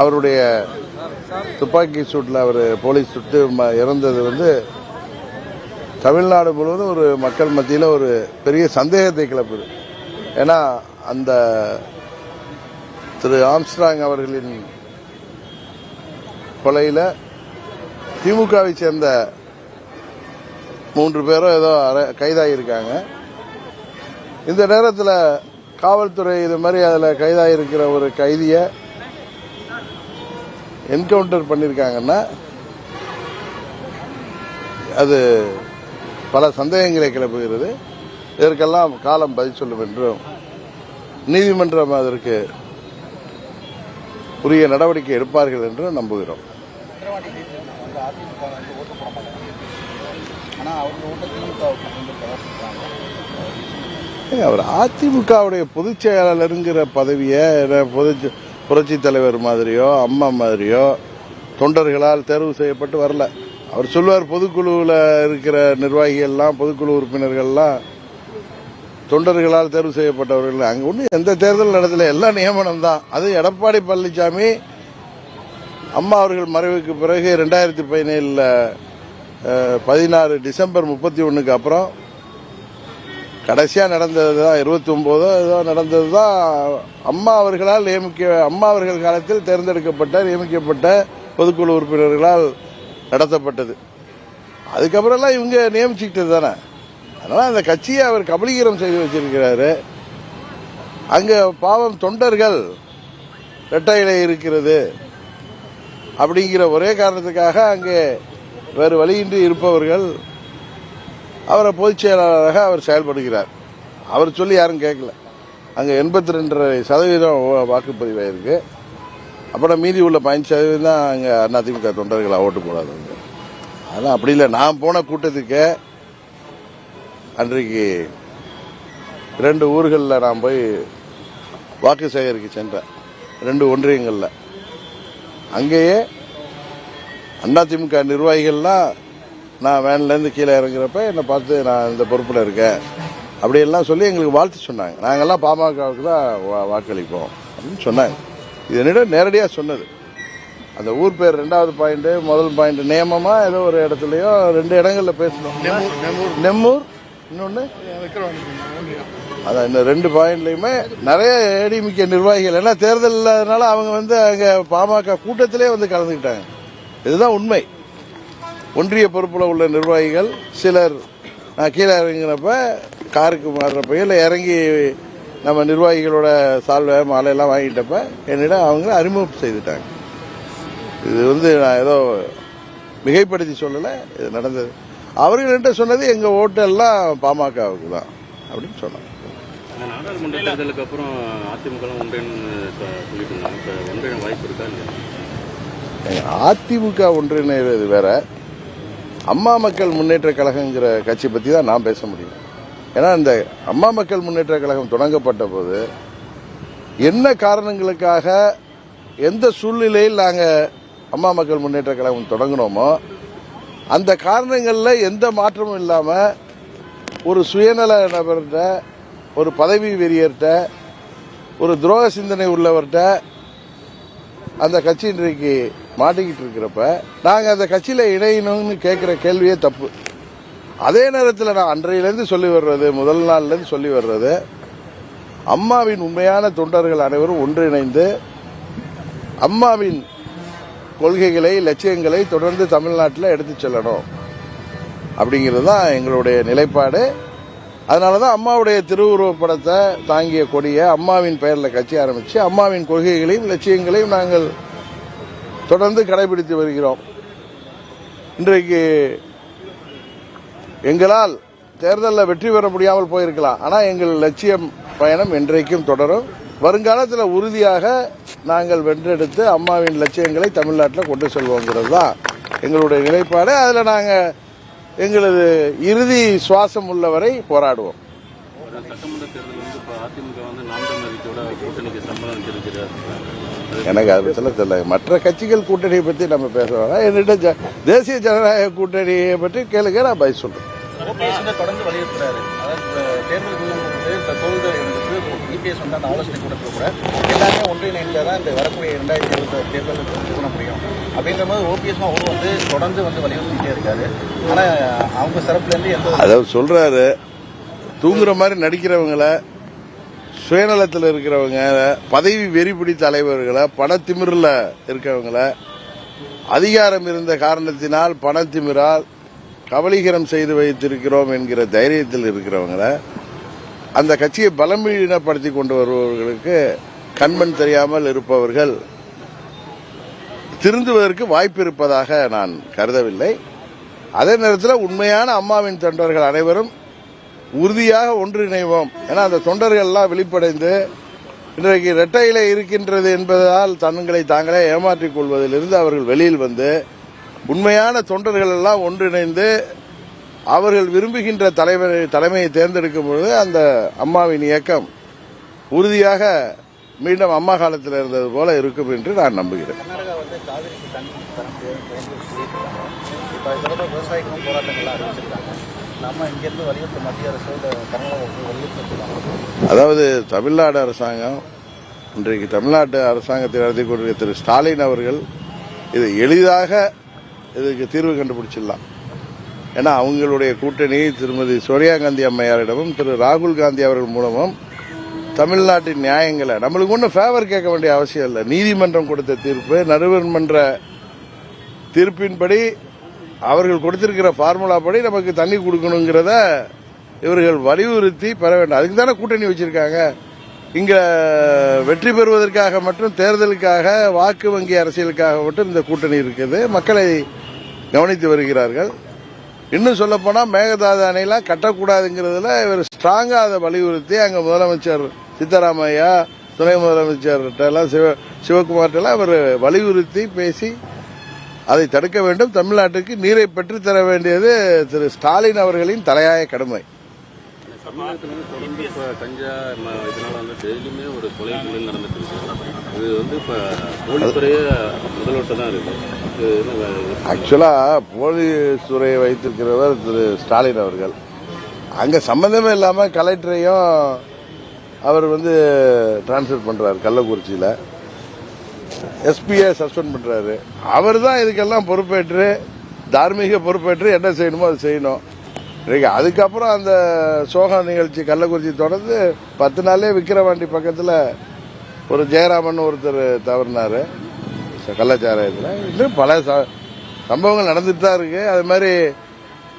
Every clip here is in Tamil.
அவருடைய துப்பாக்கி சூட்டில் அவர் போலீஸ் சுட்டு ம- இறந்தது வந்து தமிழ்நாடு முழுவதும் ஒரு மக்கள் மத்தியில் ஒரு பெரிய சந்தேகத்தை கிளப்புது. ஏன்னா அந்த திரு ஆம்ஸ்ட்ராங் அவர்களின் கொலையில் திமுகவை சேர்ந்த மூன்று பேரும் ஏதோ கைதாகியிருக்காங்க இந்த நேரத்தில் காவல்துறை இது மாதிரி அதில் கைதாகியிருக்கிற ஒரு கைதியை என்கவுண்டர் பண்ணியிருக்காங்கன்னா அது பல சந்தேகங்களை கிளப்புகிறது. இதற்கெல்லாம் காலம் பதில் சொல்லும் என்றும் நீதிமன்றம் அதற்கு உரிய நடவடிக்கை எடுப்பார்கள் என்று நம்புகிறோம். அவர் அதிமுகவுடைய பொதுச் செயலாளருங்கிற பதவியை பொது புரட்சி தலைவர் மாதிரியோ அம்மா மாதிரியோ தொண்டர்களால் தேர்வு செய்யப்பட்டு வரல. அவர் சொல்லுவார் பொதுக்குழுவில் இருக்கிற நிர்வாகிகள்லாம் பொதுக்குழு உறுப்பினர்கள்லாம் தொண்டர்களால் தேர்வு செய்யப்பட்டவர்கள். அங்கே ஒன்றும் எந்த தேர்தல் நடத்தல. எல்லாம் நியமனம் தான் அது எடப்பாடி பழனிசாமி அம்மா அவர்கள் மறைவுக்கு பிறகு ரெண்டாயிரத்தி பதினேழில் பதினாறு டிசம்பர் முப்பத்தி ஒன்றுக்கு அப்புறம் கடைசியா நடந்தது தான் இருபத்தி ஒன்பதோ ஏதோ நடந்தது தான் அம்மா அவர்களால் நியமிக்க அம்மா அவர்கள் காலத்தில் தேர்ந்தெடுக்கப்பட்ட நியமிக்கப்பட்ட பொதுக்குழு உறுப்பினர்களால் நடத்தப்பட்டது. அதுக்கப்புறம்லாம் இவங்க நியமிச்சுக்கிட்டது தானே. அதனால அந்த கட்சியை அவர் கபலீகரம் செய்து வச்சிருக்கிறாரு. அங்க பாவம் தொண்டர்கள் இரட்டை இருக்கிறது அப்படிங்கிற ஒரே காரணத்துக்காக அங்கே வேறு வழியின்றி இருப்பவர்கள் அவரை பொதுச் செயலாளராக அவர் செயல்படுகிறார். அவர் சொல்லி யாரும் கேட்கல. அங்கே எண்பத்தி ரெண்டரை சதவீதம் வா- வாக்குப்பதிவாயிருக்கு. அப்புறம் மீதி உள்ள பதினஞ்சு சதவீதம் தான் அங்கே அதிமுக தொண்டர்கள் ஓட்டு போடாதவங்க அதெல்லாம் அப்படி இல்லை. நான் போன கூட்டத்துக்கு அன்றைக்கு ரெண்டு ஊர்களில் நான் போய் வாக்கு சேகரிக்க சென்றேன். ரெண்டு ஒன்றியங்களில். அங்கேயே அதிமுக நிர்வாகிகள்லாம் நான் வேன்லேருந்து கீழே இறங்குறப்ப என்னை பார்த்து நான் இந்த பொறுப்பில் இருக்கேன். அப்படியெல்லாம் சொல்லி எங்களுக்கு வாழ்த்து சொன்னாங்க. நாங்கெல்லாம் பாமகவுக்கு தான் வா- வாக்களிப்போம் அப்படின்னு சொன்னாங்க. இது என்னிடம் நேரடியாக சொன்னது. அந்த ஊர் பேர் ரெண்டாவது பாயிண்ட் முதல் பாயிண்ட் நியமமா ஏதோ ஒரு இடத்துலயோ ரெண்டு இடங்கள்ல பேசணும் நெம்மூர் இன்னொன்னு? அதான் இந்த ரெண்டு பாயிண்ட்லயுமே நிறைய ஏடிமிக்க நிர்வாகிகள். ஏன்னா தேர்தல் இல்லாதனால அவங்க வந்து அங்க பாமக கூட்டத்திலே வந்து கலந்துக்கிட்டாங்க. இதுதான் உண்மை. ஒன்றிய பொறுப்புல உள்ள நிர்வாகிகள் சிலர் நான் கீழே இறங்கினப்ப காருக்கு மாறுறப்ப இல்லை இறங்கி நம்ம நிர்வாகிகளோட சால்வை மாலையெல்லாம் வாங்கிட்டப்ப என்னிடம் அவங்க அறிமுகம் செய்துட்டாங்க. இது வந்து நான் ஏதோ மிகைப்படுத்தி சொல்லலை இது நடந்தது. அவர்கள்ட்ட சொன்னது எங்க ஓட்டு எல்லாம் பாமகவுக்கு தான் அப்படின்னு சொன்னாங்க. இந்த நாடாளுமன்ற தேர்தலுக்கு அப்புறம் அதிமுக ஒன்றிணைன்னு சொல்லிட்டு இருந்தாங்க. இப்போ ஒன்றிணை வாய்ப்பு இருக்கா இல்லையா? அதிமுக ஒன்றிணைறது வேற. அம்மா மக்கள் முன்னேற்ற கழகங்கிற கட்சி பத்தி தான் நான் பேச முடியும். ஏன்னா இந்த அம்மா மக்கள் முன்னேற்ற கழகம் தொடங்கப்பட்ட போது என்ன காரணங்களுக்காக எந்த சூழ்நிலையில் நாங்கள் அம்மா மக்கள் முன்னேற்ற கழகம் தொடங்கினோமோ அந்த காரணங்களில் எந்த மாற்றமும் இல்லாமல் ஒரு சுயநல நபர்கிட்ட ஒரு பதவி வெறியர்கிட்ட ஒரு துரோக சிந்தனை உள்ளவர்கிட்ட அந்த கட்சி இன்றைக்கு மாட்டிக்கிட்டு இருக்கிறப்ப நாங்கள் அந்த கட்சியில் இணையணும்னு கேட்குற கேள்வியே தப்பு. அதே நேரத்தில் நான் அன்றையிலேருந்து சொல்லி வர்றது முதல் நாள்லேருந்து சொல்லி வர்றது அம்மாவின் உண்மையான தொண்டர்கள் அனைவரும் ஒன்றிணைந்து அம்மாவின் கொள்கைகளை லட்சியங்களை தொடர்ந்து தமிழ்நாட்டில் எடுத்துச் செல்லணும். அப்படிங்கிறது தான் எங்களுடைய நிலைப்பாடு. அதனால தான் அம்மாவுடைய திருவுருவப் படத்தை தாங்கிய கொடியை அம்மாவின் பெயரில் கட்சி ஆரம்பித்து அம்மாவின் கொள்கைகளையும் லட்சியங்களையும் நாங்கள் தொடர்ந்து கடைபிடித்து வருகிறோம். இன்றைக்கு எங்களால் தேர்தலில் வெற்றி பெற முடியாமல் போயிருக்கலாம். ஆனால் எங்கள் லட்சியம் பயணம் என்றைக்கும் தொடரும். வருங்காலத்தில் உறுதியாக நாங்கள் வென்றெடுத்து அம்மாவின் லட்சியங்களை தமிழ்நாட்டில் கொண்டு செல்வோங்கிறது தான் எங்களுடைய நிலைப்பாடு. அதில் நாங்கள் எங்களது இறுதி சுவாசம் உள்ளவரை போராடுவோம். எனக்கு அதை பற்றி தெரியல. மற்ற கட்சிகள் கூட்டணியை பற்றி நம்ம பேச வேணாம் என்னிட்ட தேசிய ஜனநாயக கூட்டணியை பற்றி கேளுங்க நான் பதில் சொல்றேன். தொடர்ந்து வலியுறுத்துறாரு. அதாவது இப்ப வந்து அந்த ஆலோசனை கூட்டத்தில் கூட எல்லாமே ஒன்றிணைந்து தான் இந்த வரக்கூடிய ரெண்டாயிரத்தி இருபத்தி தேர்தல் பண்ண முடியும். அப்படின்ற போது ஓபிஎஸ் அவரும் வந்து தொடர்ந்து வந்து வலியுறுத்திட்டே இருக்காரு. ஆனால் அவங்க சிறப்புலேருந்து எந்த அதாவது சொல்றாரு. தூங்குற மாதிரி நடிக்கிறவங்கள சுயநலத்தில் இருக்கிறவங்க பதவி வெறிபிடி தலைவர்களை பணத்திமிரில் இருக்கிறவங்கள அதிகாரம் இருந்த காரணத்தினால் பணத்திமிரால் கபலீகரம் செய்து வைத்திருக்கிறோம் என்கிற தைரியத்தில் இருக்கிறவங்கள அந்த கட்சியை பலமீனப்படுத்தி கொண்டு வருபவர்களுக்கு கண்மண் தெரியாமல் இருப்பவர்கள் திருந்துவதற்கு வாய்ப்பு இருப்பதாக நான் கருதவில்லை. அதே நேரத்தில் உண்மையான அம்மாவின் தொண்டர்கள் அனைவரும் உறுதியாக ஒன்றிணைவோம். ஏன்னா அந்த தொண்டர்கள் எல்லாம் வெளிப்படைந்து இன்றைக்கு இரட்டையில இருக்கின்றது என்பதால் தங்களை தாங்களே ஏமாற்றிக் கொள்வதிலிருந்து அவர்கள் வெளியில் வந்து உண்மையான தொண்டர்கள் எல்லாம் ஒன்றிணைந்து அவர்கள் விரும்புகின்ற தலைவர் தலைமையை தேர்ந்தெடுக்கும் பொழுது அந்த அம்மாவின் இயக்கம் உறுதியாக மீண்டும் அம்மா காலத்தில் இருந்தது போல இருக்கும் என்று நான் நம்புகிறேன். அதாவது தமிழ்நாடு அரசாங்கம் இன்றைக்கு தமிழ்நாட்டு அரசாங்கத்தை நடத்தி கொண்டிருக்கிற திரு ஸ்டாலின் அவர்கள் இது எளிதாக இதுக்கு தீர்வு கண்டுபிடிச்சிடலாம். ஏன்னா அவங்களுடைய கூட்டணி திருமதி சோனியா காந்தி அம்மையாரிடமும் திரு ராகுல் காந்தி அவர்கள் மூலமும் தமிழ்நாட்டின் நியாயங்களை நம்மளுக்கு ஒன்றும் ஃபேவர் கேட்க வேண்டிய அவசியம் இல்லை. நீதிமன்றம் கொடுத்த தீர்ப்பு நடுவர்மன்ற தீர்ப்பின்படி அவர்கள் கொடுத்திருக்கிற ஃபார்முலா படி நமக்கு தண்ணி கொடுக்கணுங்கிறத இவர்கள் வலியுறுத்தி பெற வேண்டும். அதுக்கு தானே கூட்டணி வச்சிருக்காங்க. இங்க வெற்றி பெறுவதற்காக மட்டும் தேர்தலுக்காக வாக்கு வங்கி அரசியலுக்காக மட்டும் இந்த கூட்டணி இருக்குது. மக்களை கவனித்து வருகிறார்கள். இன்னும் சொல்ல போனா மேகதாது அணையெல்லாம் கட்டக்கூடாதுங்கிறதுல இவர் ஸ்ட்ராங்கா அதை வலியுறுத்தி அங்க முதலமைச்சர் சித்தராமையா துணை முதலமைச்சர்கிட்ட எல்லாம் சிவ சிவகுமார்கிட்ட அவர் வலியுறுத்தி பேசி அதை தடுக்க வேண்டும். தமிழ்நாட்டுக்கு நீரை பெற்றுத்தர வேண்டியது திரு ஸ்டாலின் அவர்களின் தலையாய கடமை. தமிழகத்துல தொடர்ந்து இப்போ கஞ்சா இதனால வந்து டெய்லியுமே ஒரு கொலை நடந்துட்டு இருக்கு. இது வந்து இப்போ போலீஸ்துறையே தான் ஆக்சுவலா போலீஸ் துறையை வைத்திருக்கிறவர் திரு ஸ்டாலின் அவர்கள். அங்க சம்பந்தமே இல்லாம கலெக்டரையும் அவர் வந்து டிரான்ஸ்ஃபர் பண்ணுறாரு கள்ளக்குறிச்சியில. எஸ்பியை சஸ்பெண்ட் பண்றாரு. அவர் தான் இதுக்கெல்லாம் பொறுப்பேற்று தார்மீக பொறுப்பேற்று என்ன செய்யணுமோ அதை செய்யணும். இன்னைக்கு அதுக்கப்புறம் அந்த சோக நிகழ்ச்சி கள்ளக்குறிச்சி தொடர்ந்து பத்து நாளே விக்கிரவாண்டி பக்கத்துல ஒரு ஜெயராமன் ஒருத்தர் தவறினாரு. கலாச்சாரத்தில் இன்னும் பல ச- சம்பவங்கள் நடந்துட்டு தான் இருக்கு. அது மாதிரி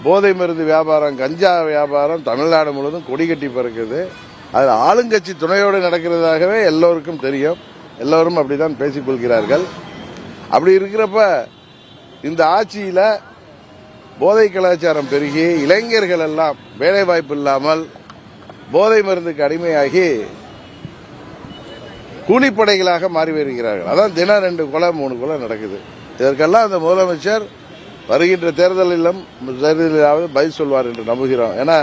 போதை மருந்து வியாபாரம் கஞ்சா வியாபாரம் தமிழ்நாடு முழுவதும் கொடி கட்டி பறக்குது. அது ஆளுங்கட்சி துணையோடு நடக்கிறதாகவே எல்லோருக்கும் தெரியும். எல்லோரும் அப்படிதான் பேசிக் கொள்கிறார்கள். அப்படி இருக்கிறப்ப இந்த ஆட்சியில் போதை கலாச்சாரம் பெருகி இளைஞர்கள் எல்லாம் வேலைவாய்ப்பு இல்லாமல் போதை மருந்துக்கு அடிமையாகி கூலிப்படைகளாக மாறி வருகிறார்கள். அதான் தினம் ரெண்டு கொலை மூணு கொலை நடக்குது. இதற்கெல்லாம் அந்த முதலமைச்சர் வருகின்ற தேர்தலிலும் தேர்தலிலாவது பதில் சொல்வார் என்று நம்புகிறோம். ஏன்னா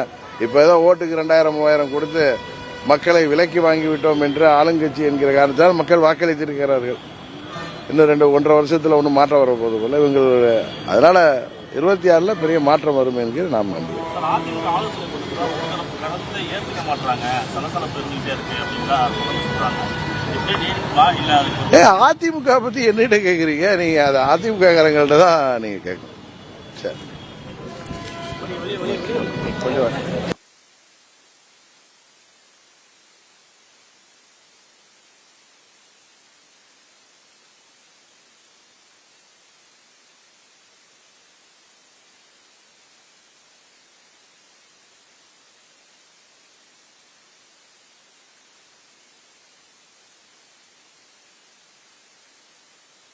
இப்போ ஏதோ ஓட்டுக்கு ரெண்டாயிரம் மூவாயிரம் கொடுத்து மக்களை விலக்கி வாங்கிவிட்டோம் என்று ஆளுங்கட்சி என்கிற காரணத்தால் மக்கள் வாக்களித்திருக்கிறார்கள். இன்னும் ரெண்டு ஒன்றரை வருஷத்தில் ஒன்றும் மாற்றம் வர போது போல இவங்களுடைய அதனால இருபத்தி ஆறில் பெரிய மாற்றம் வரும் என்கிற நாம் நம்புகிறோம். அதிமுக ஏ அதிமுக பத்தி என்னிட்ட கேக்குறீங்க? நீங்க அது அதிமுக காரங்கள்ட்ட தான் நீங்க கேட்கணும். சரி. கொஞ்சம்